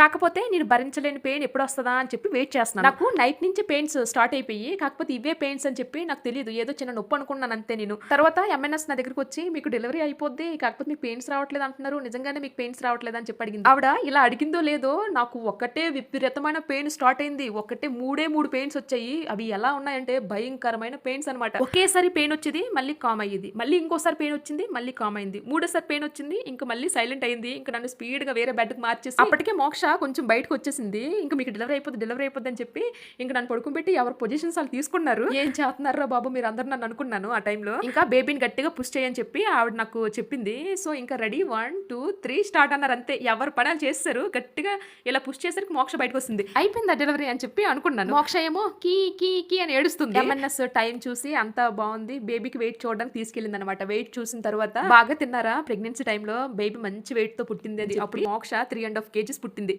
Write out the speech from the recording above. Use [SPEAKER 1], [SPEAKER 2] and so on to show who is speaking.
[SPEAKER 1] కాకపోతే నేను భరించలేని పెయిన్ ఎప్పుడు వస్తుందా అని చెప్పి వెయిట్ చేస్తున్నాను. నాకు నైట్ నుంచి పెయిన్స్ స్టార్ట్ అయిపోయి కాకపోతే ఇవే పెయిన్స్ అని చెప్పి నాకు తెలియదు ఏదో చిన్న నొప్పి అనుకున్నాను అంతే నేను. తర్వాత ఎంఎన్ఎస్ నా దగ్గరికి వచ్చి మీకు డెలివరీ అయిపోద్ది కాకపోతే మీకు పెయిన్స్ రావట్లేదు అంటున్నారు. నిజంగానే మీకు పెయిన్స్ రావట్లేదు అని చెప్పి అడిగింది. ఆవిడ ఇలా అడిగిందో లేదో నాకు ఒక్కటే విపరీతమైన పెయిన్ స్టార్ట్ అయింది. ఒకటే మూడే మూడు పెయిన్స్ వచ్చాయి. అవి ఎలా ఉన్నాయంటే భయంకరమైన పెయిన్స్ అనమాట ఒకేసారి పెయిన్ వచ్చేది మళ్ళీ కామ్ అయ్యేది. మళ్ళీ ఇంకోసారి పెయిన్ వచ్చింది మళ్ళీ కామ్ అయింది. మూడోసారి పెయిన్ వచ్చింది ఇంకా మళ్ళీ సైలెంట్ అయింది. ఇంకా నన్ను స్పీడ్గా వేరే బెడ్కి మార్చేసి అప్పటికే మోక్ష కొంచెం బయటకు వచ్చేసింది. ఇంకా మీకు డెలివరీ అయిపోతుంది డెలివరీ అయిపోద్ది అని చెప్పి ఇంకా నన్ను పడుకోబెట్టి ఎవరి పొజిషన్స్ వాళ్ళు తీసుకున్నారు. ఏం చేస్తున్నారా బాబు? మీరు అందరు నన్ను అనుకున్నాను ఆ టైంలో ఇంకా బేబీని గట్టిగా పుష్ చేయని చెప్పి ఆవిడ నాకు చెప్పింది. సో ఇంకా ready one two three start అన్నారు. అంతే. ఎవరు పడాలు చేస్తారు. గట్టిగా ఇలా పుష్ చేసరికి మోక్ష బయటకు వస్తుంది. అయిపోయింది డెలివరీ అని చెప్పి అనుకున్నాను. మోక్ష ఏమో కీ కీ కీ అని ఏడుస్తుంది. ఎంఎన్ఎస్ టైం చూసి అంతా బాగుంది. బేబీకి వెయిట్ చూడడానికి తీసుకెళ్ళింది అనమాట వెయిట్ చూసిన తర్వాత బాగా తిన్నారా? ప్రెగ్నెన్సీ టైంలో బేబీ మంచి వెయిట్తో పుట్టింది అది. అప్పుడు మోక్ష త్రీ అండ్ హాఫ్ కేజీస్ పుట్టింది.